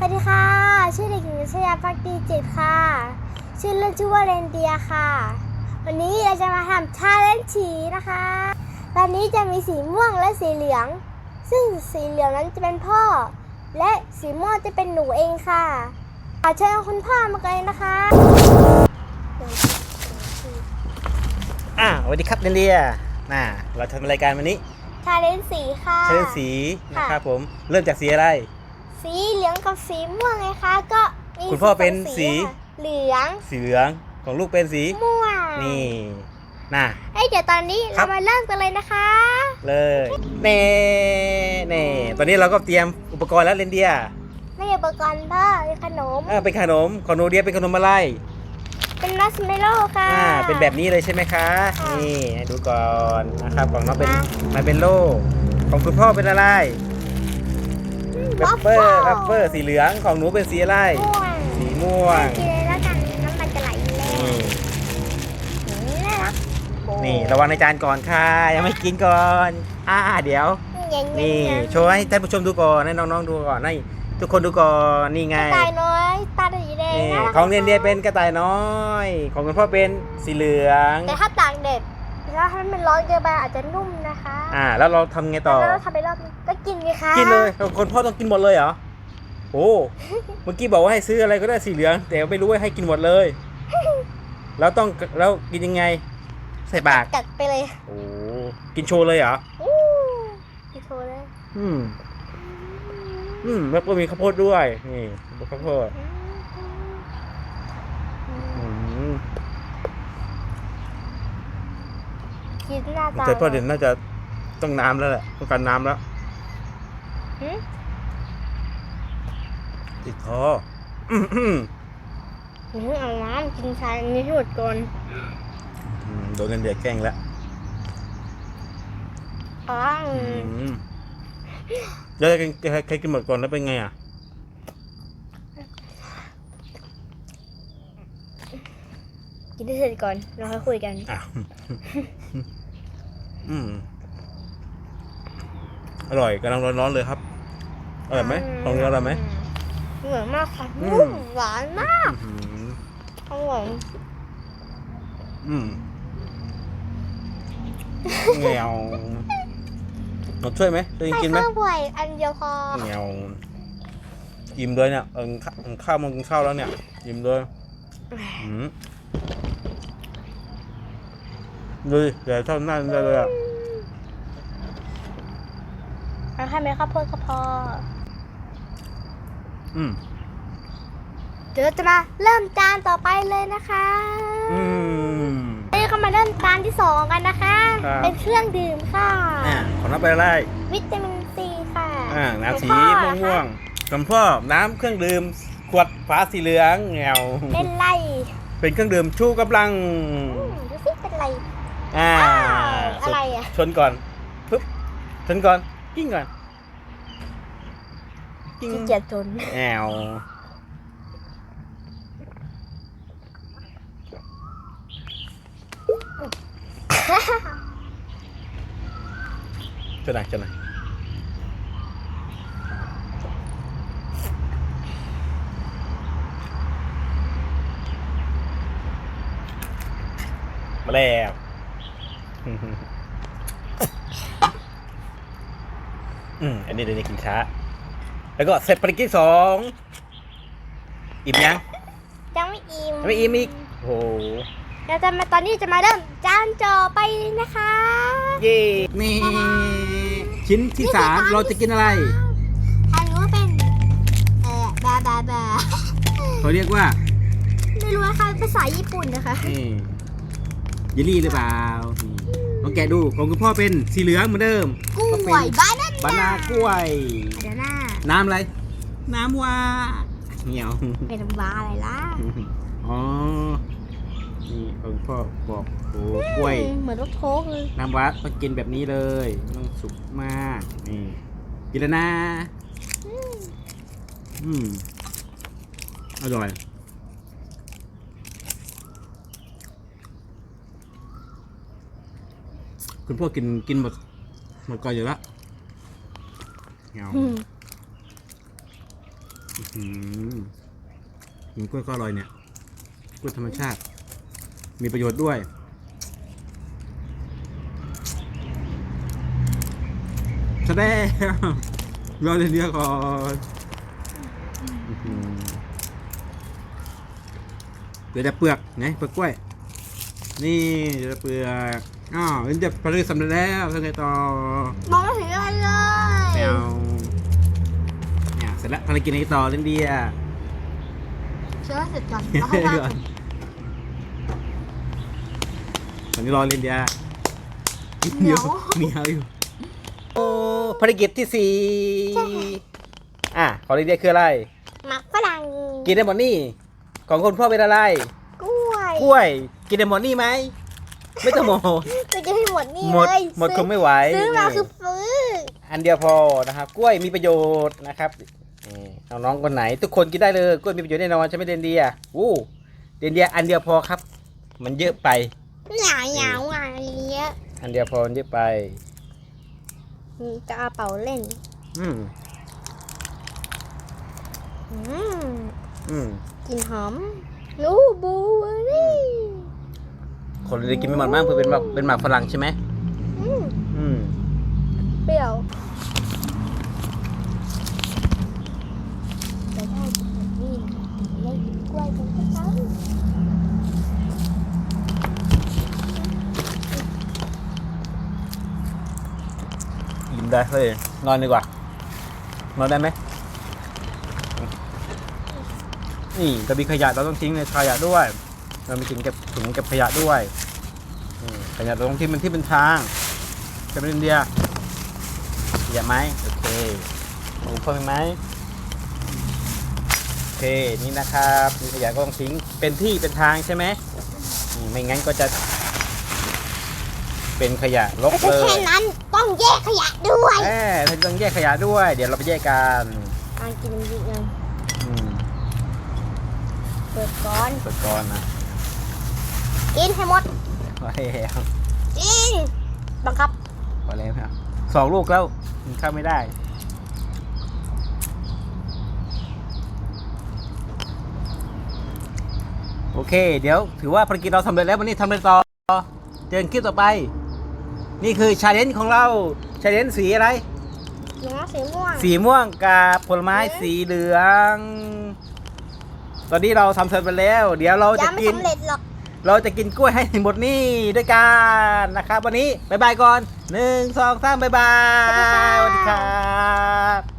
สวัสดีค่ะ ชื่อเด็กหญิงชยาพักดีจิตค่ะ ชื่อเล่นชื่อว่าเรนเดียค่ะ วันนี้เราจะมาทำชาเลนจ์ฉีนะคะ ตอนนี้จะมีสีม่วงและสีเหลือง ซึ่งสีเหลืองนั้นจะเป็นพ่อ และสีม่วงจะเป็นหนูเองค่ะขอเชิญคุณพ่อมาเลยนะคะอ่าสวัสดีครับเรนเดียน่าเราทำรายการวันนี้ชาเลนจ์สีค่ะใช้เป็นสีค่ะนะครับผม เริ่มจากสีอะไร สีเหลืองกับสีม่วงไงคะก็มีคุณพ่อเป็นสงสีค่ะเหลืองสีเหลืองของลูกเป็นสีม่วงนี่น่าเอ้ยเดี๋ยวตอนนี้ครัเราบ มาเริ่มกันเลยนะคะ เลยเน่เน่ตอนนี้เราก็เตรียมอุปกรณ์แล้วเรนเดียไม่อุปกรณ์พ่อเป็นขนมอ่าเป็นขนมของโนเดียเป็นขนมอะไรเป็นมัสเมลโล่ค่ะ อ่าเป็นแบบนี้เลยใช่ไหมคะค่ะนี่ให้ดูก่อนนะครับของน้องเป็นมามันเป็นโล่ของคุณพ่อเป็นอะไร เปปเปอร์เปปเปอร์สีเหลืองของหนูเป็นสีอะไร ม่วงสีม่วงกินเลยแล้วกันน้ำมันจะไหลแล้นี่นี่น่ารักโอ้นี่ระวังในจานก่อนค่ะ ยังไม่กินก่อน อ่าเดี๋ยวเย็นๆนี่ะโชว์ให้ท่านผู้ชมดูก่อนให้น้องๆดูก่อนให้ทุกคนดูก่อนนี่ไงกระต่ายน้อยตาสีแดงนี่น่ารักของเรียนเดียเป็นกระต่ายน้อย ของคุณพ่อเป็นสีเหลือง แต่ถ้าตากแดด ถ้าให้มันร้อนเกินไปอาจจะนุ่มนะคะอ่า แล้วเราทำไงต่อ แล้วเราทำไปรอบนึงก็กินไงคะกินเลยคนพ่อต้องกินหมดเลยเหรอโอ้เมื่อกี้บอกว่าให้ซื้ออะไรก็ได้สีเหลือง แต่ไม่รู้ว่าให้กินหมดเลย แล้วต้องแล้วกินยังไง ใส่ปากกัดไปเลยโอ้กินโชว์เลยเหรออู้พี่โทรเลย อืม อืมแล้วก็มีข้าวโพดด้วย นี่ข้าวโพดอืม กินหน้าตาแต่พ่อเด่นน่าจะต้องน้ำแล้วแหละต้องการน้ำแล้วหืมติดคออืมอืมหืมเอาน้ำกินชาอันนี้ให้หมดก่อนอืมโดนกันเดือดแกล้งแล้วอ๋ออืมแล้วใครใครใครกินหมดก่อนแล้วเป็นไงอะกินให้เสร็จก่อนเราค่อยคุยกันอ้าว อืมอร่อยกำลังร้อนๆเลยครับอร่อยไหมของนี้อร่อยไหมอร่อยมากค่ะอืมนุ่มหวานมากอื้อหืออร่อยอืมเงียวหนูช่วยไหมตัวเองใส่กินไหม ข้าวบ่อยอันเดียวพอเงียวอิ่มเลยเนี่ยเออข้าข้าวมันกินข้าวแล้วเนี่ยอิ่มเลยอืม ดูดิเดี๋ยวเท่านั้นได้เลยอะเอาแค่เม็ดข้าวโพดก็พอ อืม เดี๋ยวเราจะมาเริ่มจานต่อไปเลยนะคะอืม นี่ก็มาเริ่มจานที่สองกันนะคะ ครับ เป็นเครื่องดื่มค่ะ อ่าของน้ำไปอะไรวิตามินซีค่ะอ่าน้ำสีของพ่อม่วงๆสำพ่อน้ำเครื่องดื่มขวดฝาสีเหลืองเงียวเป็นไรเป็นเครื่องดื่มชูกำลัง อืมดูสิเป็นไร อ่าอ้าวอะไรอะ ชนก่อนปึ๊บชนก่อนกิ้งก่อนกิ้งขี้เกียจจนแอวจะไหนจะไหนมาแล้ว อืมอันนี้เดี๋ยวนี้กินช้า แล้วก็เสร็จภารกิจสองอิ่มยังยังไม่อิ่มยังไม่อิ่มอีกโอ้โหเราจะมาตอนนี้จะมาเริ่มจานจ่อไปนะคะ เย่นี่ชิ้นที่สามเราจะกินอะไรอันนี้ว่าเป็นเอ่อบาบาบาเขาเรียกว่า ไม่รู้นะคะภาษาญี่ปุ่นนะคะนี่ เยลลี่หรือเปล่านี่ลองแกะดูของคุณพ่อเป็นสีเหลืองเหมือนเดิมกล้ก็เป็วยนบ้านนั่นบานากล้วย เดี๋ยวหน้าน้ำอะไร น้ำว่าเหนียว เป็นบาอะไรล่ะ อ๋อ นี่ของพ่อบอกโอ้กล้วยอืมเหมือนรถโค้กเลย น้ำวัดต้องกินแบบนี้เลยต้องสุกมาก นี่กินแล้วนะ อืมอร่อย คุณพ่อกินกินหมดหมดก่อนอยู่แล้วเงาอืมอื้อหือืมกินกล้วยก็อร่อยเนี่ยกล้วยธรรมชาติ มีประโยชน์ด้วย แสดงรอเดียวก่อนอื้อหือเดี๋ยวจะเปลือกไหนเปลือกกล้วย นี่เดี๋ยวจะเปลือก อ้าวนี่จะผลิตสำเร็จแล้วทำไงต่อมองไม่เห็นอะไรเลยแมวเนี่ยเสร็จแล้วภารกิจนี้ต่อเล่นเดียเชื่อเสร็จก่อนแล้วค่อยว่ากันตอนนี้รอเล่นเดียเหนียวเหนียวอยู่โอ้ภารกิจที่สี่อะของเล่นเดียคืออะไรหมักฝรั่งกินได้หมดนี่ของคนพ่อเป็นอะไรกล้วยกล้วย กินได้หมดนี่ไหม ไม่ต้องหมดจะกินให้หมดนี่หมดเลยหมดคงไม่ไหวซื้อมานี่คือฟื้ออันเดียวพอนะครับ กล้วยมีประโยชน์นะครับนี่น้องๆคนไหน ทุกคนกินได้เลยกล้วยมีประโยชน์แน่นอนใช่ไหมเดนเดียอู้เดนเดียอันเดียวพอครับ มันเยอะไปหยาหยาวอะไรเงี้ยอันเดียวพอมันเยอะไปจะเอาเป่าเล่น อืมอืมอืมกลินหอมนูบูเบอรี่ คนเลยกินไม่หมดมากเพื่อเป็นหมากเป็นหมากฝรั่งใช่ไหมอืมอืมเปรี้ยวจะได้กินแบบนี้ได้กินกล้วยเป็นประจำยิ้มได้เฮ้ยนอนดีกว่านอนได้ไหมนี่กระบี่ขยะเราต้องทิ้งในขยะด้วย เรามีถุงเก็บถุงเก็บขยะด้วยอืมขยะเราต้องทิ้งเป็นที่เป็นทางจะเป็นอินเดียขยะไหมโอเคของพ่อมีไหมโอเคนี่นะครับมีขยะก็ต้องทิ้งเป็นที่เป็นทางใช่ไหมอืมไม่งั้นก็จะ เป็นขยะรกไม่ใช่เลยแค่นั้นต้องแยกขยะด้วยเออเราต้องแยกขยะด้วย เดี๋ยวเราไปแยกกันอ่านกินนิดนึงอืมเปิดก่อนเปิดก่อนนะ กินให้หมดพอแล้วกินบังคับพอแล้วครับสองลูกแล้วกินข้าวไม่ได้โอเค เดี๋ยวถือว่าภารกิจเราสำเร็จแล้ววันนี้ทำอะไรต่อเจอกันคลิปต่อไป นี่คือชาเลนจ์ของเราชาเลนจ์สีอะไรสีม่วงสีม่วง สีม่วงกับผลไม้สีเหลือง ตอนนี้เราทำเสร็จไปแล้ว เดี๋ยวเราจะยังไม่กินสำเร็จหรอก เราจะกินกล้วยให้หมดนี่ด้วยกันนะครับ วันนี้บายบายก่อนหนึ่งสองสามบายบายสวัสดีครับ